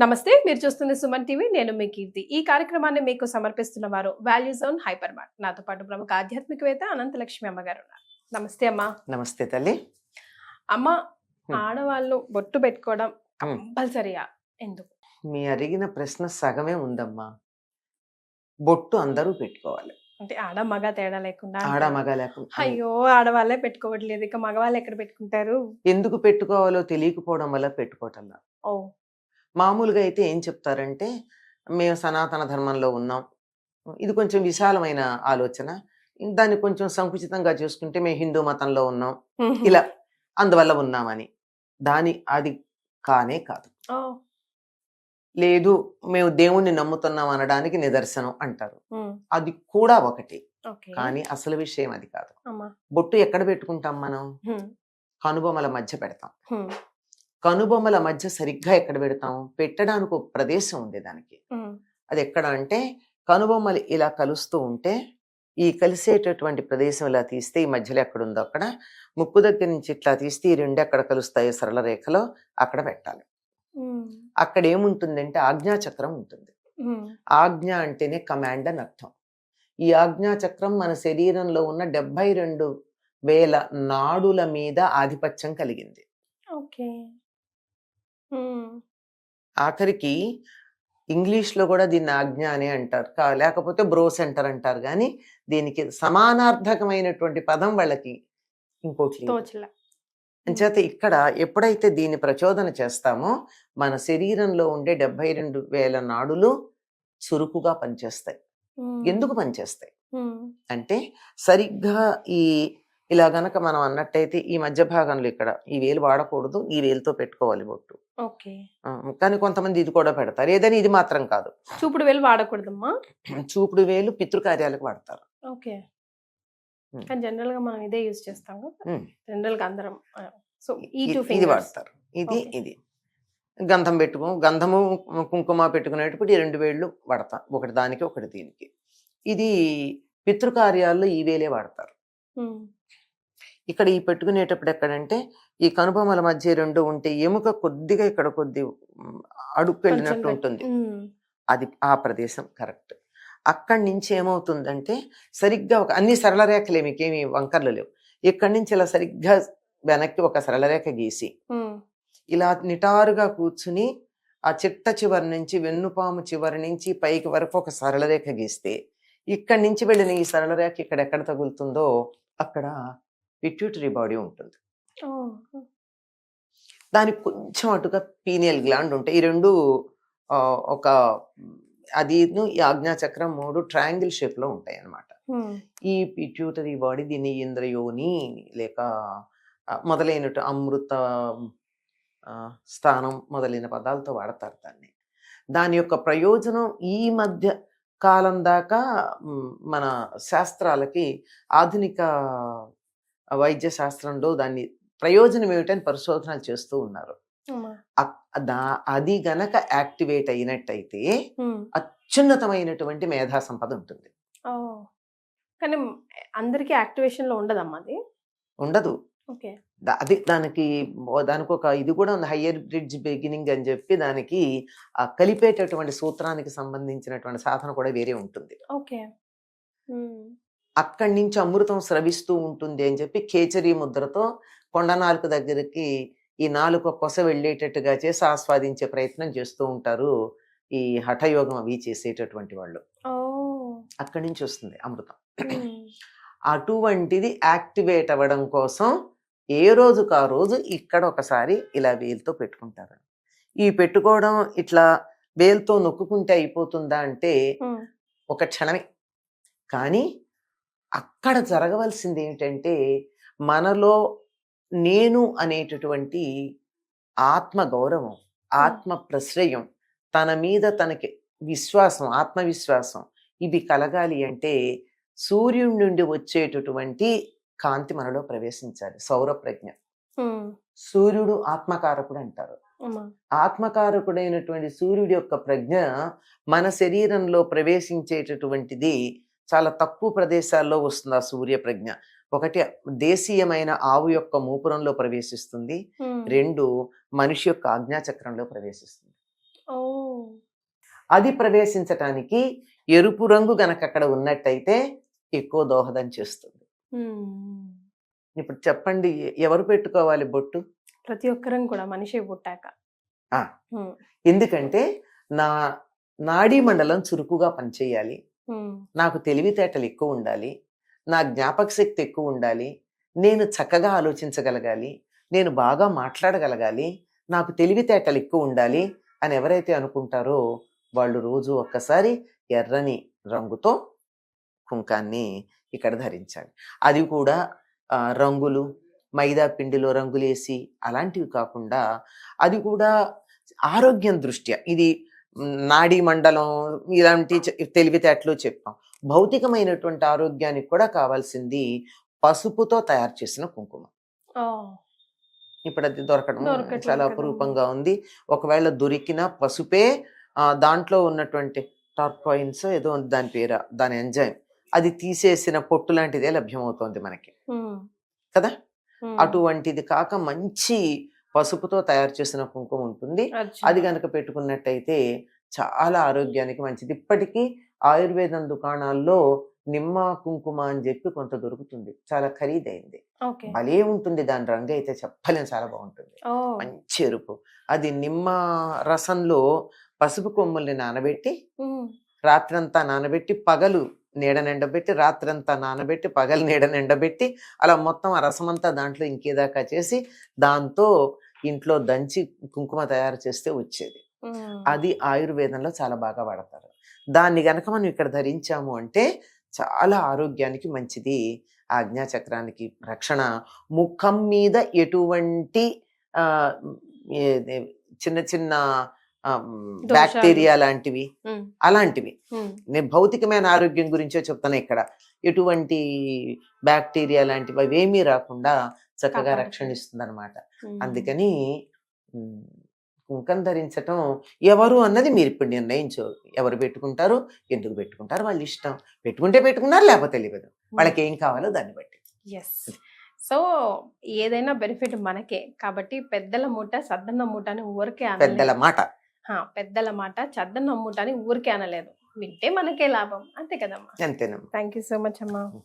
నమస్తే మీరు చూస్తున్న సుమన్ టీవీ నేను మీ కీర్తి. ఈ కార్యక్రమాన్ని మీకు సమర్పిస్తున్న వారు వాల్యూ జోన్ హైపర్ మార్ట్ నాతో పాటు ప్రముఖ ఆధ్యాత్మికవేత్త అనంతలక్ష్మి అమ్మగారు ఉన్నారు. నమస్తే అమ్మా. నమస్తే తల్లి. అమ్మ. ఆడవాళ్ళు బొట్టు పెట్టుకోవడం కంపల్సరీయా? ఎందుకు? మీ అడిగిన ప్రశ్న సగమే ఉందమ్మా. బొట్టు అందరూ పెట్టుకోవాలి. అంటే ఆడ మగ తేడా లేకుండా ఆడ. మగ లేకుండా అయ్యో ఆడవాళ్ళే పెట్టుకోవట్లేదు. ఇక మగవాళ్ళు ఎక్కడ పెట్టుకుంటారు? ఎందుకు పెట్టుకోవాలో తెలియకపోవడం వల్ల పెట్టుకోవటంలా ఓ మామూలుగా అయితే ఏం చెప్తారంటే మేము సనాతన ధర్మంలో ఉన్నాం. ఇది కొంచెం విశాలమైన ఆలోచన. దాన్ని కొంచెం సంకుచితంగా చూసుకుంటే మేము హిందూ మతంలో ఉన్నాం. ఇలా అందువల్ల ఉన్నామని. దాని అది కానే కాదు. లేదు మేము దేవుణ్ణి నమ్ముతున్నాం అనడానికి నిదర్శనం అంటారు. అది కూడా ఒకటి. కానీ అసలు విషయం అది కాదు. బొట్టు ఎక్కడ పెట్టుకుంటాం మనం? కనుబొమ్మల మధ్య పెడతాం. కనుబొమ్మల మధ్య సరిగ్గా ఎక్కడ పెడతాం పెట్టడానికి ఒక ప్రదేశం ఉంది దానికి. అది ఎక్కడ అంటే కనుబొమ్మలు ఇలా కలుస్తూ ఉంటే ఈ కలిసేటటువంటి ప్రదేశం ఇలా తీస్తే ఈ మధ్యలో ఎక్కడ ఉందో అక్కడ ముక్కు దగ్గర నుంచి ఇట్లా తీస్తే ఈ రెండు ఎక్కడ కలుస్తాయో సరళ రేఖలో అక్కడ పెట్టాలి. అక్కడ ఏముంటుందంటే ఆజ్ఞాచక్రం ఉంటుంది. ఆజ్ఞ అంటేనే కమాండ్ అని అర్థం. ఈ ఆజ్ఞాచక్రం మన శరీరంలో ఉన్న డెబ్బై రెండు వేల నాడుల మీద ఆధిపత్యం కలిగింది. ఓకే. ఆఖరికి ఇంగ్లీష్లో కూడా దీన్ని ఆజ్ఞ అని అంటారు. లేకపోతే బ్రో సెంటర్ అంటారు. కానీ దీనికి సమానార్థకమైనటువంటి పదం వాళ్ళకి ఇంకోటి అంచేత ఇక్కడ ఎప్పుడైతే దీన్ని ప్రచోదన చేస్తామో మన శరీరంలో ఉండే డెబ్బై రెండు వేల నాడులు చురుకుగా పనిచేస్తాయి. ఎందుకు పనిచేస్తాయి? అంటే సరిగ్గా ఈ ఇలా గనక మనం అన్నట్టయితే ఈ మధ్య భాగంలో ఇక్కడ ఈ వేలు వాడకూడదు ఈ వేలుతో పెట్టుకోవాలి బొట్టు. కానీ కొంతమంది ఇది కూడా పెడతారు. ఏదైనా ఇది మాత్రం కాదు. చూపుడు వేలు వాడకూడదమ్మా? చూపుడు వేలు పితృకార్యాలకు వాడతారు. ఓకే. కానీ జనరల్గా మనం ఇదే యూజ్ చేస్తాం ఉమ్. జనరల్గా అందరం సో ఈ టూ ఇది వాడతారు. ఇది. ఇది. గంధం పెట్టుకో గంధము కుంకుమ పెట్టుకునేటప్పుడు ఈ రెండు వేళ్ళు వాడతాం. ఒకటి దానికి ఒకటి దీనికి. ఇది పితృకార్యాల్లో ఈ వేలే వాడతారు. ఇక్కడ ఈ పెట్టుకునేటప్పుడు ఎక్కడంటే ఈ కనుబొమ్మల మధ్య రెండు ఉంటే ఎముక కొద్దిగా ఇక్కడ కొద్ది అడుక్కు వెళ్ళినట్టు ఉంటుంది. అది ఆ ప్రదేశం కరెక్ట్. అక్కడి నుంచి ఏమవుతుందంటే సరిగ్గా ఒక అన్ని సరళ రేఖలే మీకేమి వంకర్లు లేవు. ఇక్కడి నుంచి ఇలా సరిగ్గా వెనక్కి ఒక సరళ రేఖ గీసి ఇలా నిటారుగా కూర్చుని ఆ చిట్ట చివరి నుంచి వెన్నుపాము చివరి నుంచి పైకి వరకు ఒక సరళ రేఖ గీస్తే ఇక్కడి నుంచి వెళ్ళిన ఈ సరళ రేఖ ఇక్కడ ఎక్కడ తగులుతుందో అక్కడ పిట్యూటరీ బాడీ ఉంటుంది. దానికి కొంచెం అటుగా పీనియల్ గ్లాండ్ ఉంటాయి. ఈ రెండు ఒక అది ఈ ఆజ్ఞాచక్రం మూడు ట్రయాంగిల్ షేప్లో ఉంటాయి అన్నమాట ఈ పిట్యూటరీ బాడీ దీన్ని ఇంద్రయోని లేక ఆ, మొదలైనటు అమృత స్థానం మొదలైన పదాలతో వాడతారు దాన్ని. దాని యొక్క ప్రయోజనం ఈ మధ్య కాలం దాకా మన శాస్త్రాలకి ఆధునిక వైద్య శాస్త్రంలో దాన్ని ప్రయోజనం ఏమిటని పరిశోధనలు చేస్తూ ఉన్నారు. అది గనక యాక్టివేట్ అయినట్టయితే అత్యున్నతమైనటువంటి మేధా సంపద ఉంటుంది. కానీ అందరికి యాక్టివేషన్లో ఉండదమ్మా అది? ఉండదు. అది దానికి దానికి ఒక ఇది కూడా ఉంది. హయ్యర్ బ్రిడ్జ్ బిగినింగ్ అని చెప్పి దానికి కలిపేటటువంటి సూత్రానికి సంబంధించినటువంటి సాధన కూడా వేరే ఉంటుంది. ఓకే. అక్కడి నుంచి అమృతం స్రవిస్తూ ఉంటుంది అని చెప్పి కేచరి ముద్రతో కొండ నాలుక దగ్గరికి ఈ నాలుక కొస వెళ్ళేటట్టుగా చేసి ఆస్వాదించే ప్రయత్నం చేస్తూ ఉంటారు ఈ హఠయోగం అవి చేసేటటువంటి వాళ్ళు. అక్కడి నుంచి వస్తుంది అమృతం. అటువంటిది యాక్టివేట్ అవ్వడం కోసం ఏ రోజుకు ఆ రోజు ఇక్కడ ఒకసారి ఇలా వేలుతో పెట్టుకుంటారు. ఈ పెట్టుకోవడం ఇట్లా వేలుతో నొక్కుంటే అయిపోతుందా అంటే ఒక క్షణమే. కానీ అక్కడ జరగవలసింది ఏంటంటే మనలో నేను అనేటటువంటి ఆత్మ గౌరవం ఆత్మ ప్రశ్రయం తన మీద తనకి విశ్వాసం ఆత్మవిశ్వాసం ఇవి కలగాలి అంటే సూర్యుడి నుండి వచ్చేటటువంటి కాంతి మనలో ప్రవేశించాలి సౌర ప్రజ్ఞ సూర్యుడు ఆత్మకారకుడు అంటారు. ఆత్మకారకుడైనటువంటి సూర్యుడి యొక్క ప్రజ్ఞ మన శరీరంలో ప్రవేశించేటటువంటిది చాలా తక్కువ ప్రదేశాల్లో వస్తుంది ఆ సూర్య ప్రజ్ఞ ఒకటి దేశీయమైన ఆవు యొక్క మూపురంలో ప్రవేశిస్తుంది. రెండు మనిషి యొక్క ఆజ్ఞాచక్రంలో ప్రవేశిస్తుంది. అది ప్రవేశించటానికి ఎరుపు రంగు గనక అక్కడ ఉన్నట్టయితే ఎక్కువ దోహదం చేస్తుంది. ఇప్పుడు చెప్పండి ఎవరు పెట్టుకోవాలి బొట్టు? ప్రతి ఒక్కరం కూడా మనిషి పుట్టాక. ఎందుకంటే నా నాడీ మండలం చురుకుగా పనిచేయాలి. నాకు తెలివితేటలు ఎక్కువ ఉండాలి. నా జ్ఞాపక శక్తి ఎక్కువ ఉండాలి. నేను చక్కగా ఆలోచించగలగాలి. నేను బాగా మాట్లాడగలగాలి. నాకు తెలివితేటలు ఎక్కువ ఉండాలి అని ఎవరైతే అనుకుంటారో వాళ్ళు రోజు ఒక్కసారి ఎర్రని రంగుతో కుంకాన్ని ఇక్కడ ధరించాలి. అది కూడా రంగులు మైదా పిండిలో రంగులేసి అలాంటివి కాకుండా అది కూడా ఆరోగ్యం దృష్ట్యా. ఇది నాడీ మండలం ఇలాంటి తెలివితేటలు చెప్పాం భౌతికమైనటువంటి ఆరోగ్యానికి కూడా కావాల్సింది పసుపుతో తయారు చేసిన కుంకుమ. ఇప్పుడు అది దొరకడం చాలా. అపురూపంగా ఉంది ఒకవేళ దొరికిన పసుపే దాంట్లో ఉన్నటువంటి టార్పాయిన్స్ ఏదో ఉంది దాని పేరు దాని ఎంజైమ్ అది తీసేసిన పొట్టు లాంటిదే లభ్యమవుతోంది మనకి. కదా. అటువంటిది కాక మంచి పసుపుతో తయారు చేసిన కుంకుమ ఉంటుంది. అది కనుక పెట్టుకున్నట్టయితే చాలా ఆరోగ్యానికి మంచిది. ఇప్పటికీ ఆయుర్వేదం దుకాణాల్లో నిమ్మ కుంకుమ అని చెప్పి కొంత దొరుకుతుంది. చాలా ఖరీదైంది. భలే ఉంటుంది. దాని రంగు అయితే చెప్పలేం. చాలా బాగుంటుంది. మంచి ఎరుపు. అది నిమ్మ రసంలో పసుపు కొమ్ముల్ని నానబెట్టి. రాత్రంతా నానబెట్టి పగలు నీడ నిండబెట్టి రాత్రంతా నానబెట్టి పగలు నీడ నిండబెట్టి అలా మొత్తం ఆ రసమంతా దాంట్లో ఇంకేదాకా చేసి దాంతో ఇంట్లో దంచి కుంకుమ తయారు చేస్తే వచ్చేది. అది ఆయుర్వేదంలో చాలా బాగా వాడతారు దాన్ని గనక మనం ఇక్కడ ధరించాము అంటే చాలా ఆరోగ్యానికి మంచిది ఆజ్ఞాచక్రానికి రక్షణ ముఖం మీద ఎటువంటి చిన్న చిన్న. బ్యాక్టీరియా లాంటివి. అలాంటివి. నేను భౌతికమైన ఆరోగ్యం గురించే చెప్తాను ఇక్కడ. ఎటువంటి బ్యాక్టీరియా లాంటివి అవేమీ రాకుండా చక్కగా కాపాడుతుంది. రక్షణ ఇస్తుంది అనమాట. అందుకని కుంకం ధరించటం ఎవరు అన్నది మీరు ఇప్పుడు నిర్ణయించు ఎవరు పెట్టుకుంటారు ఎందుకు పెట్టుకుంటారు వాళ్ళ ఇష్టం. పెట్టుకుంటే పెట్టుకున్నారు లేకపోతే తెలియదు వాళ్ళకి ఏం కావాలో దాన్ని బట్టి. ఎస్ సో ఏదైనా బెనిఫిట్ మనకే. కాబట్టి పెద్దల మూట సద్దన్న మూట అని ఊరికే. పెద్దల మాట. పెద్దల మాట చద్దన్న మూట అని ఊరికే అనలేదు. వింటే మనకే లాభం. అంతే కదమ్మా. అంతేనమ్మా. థ్యాంక్ యూ సో మచ్ అమ్మా.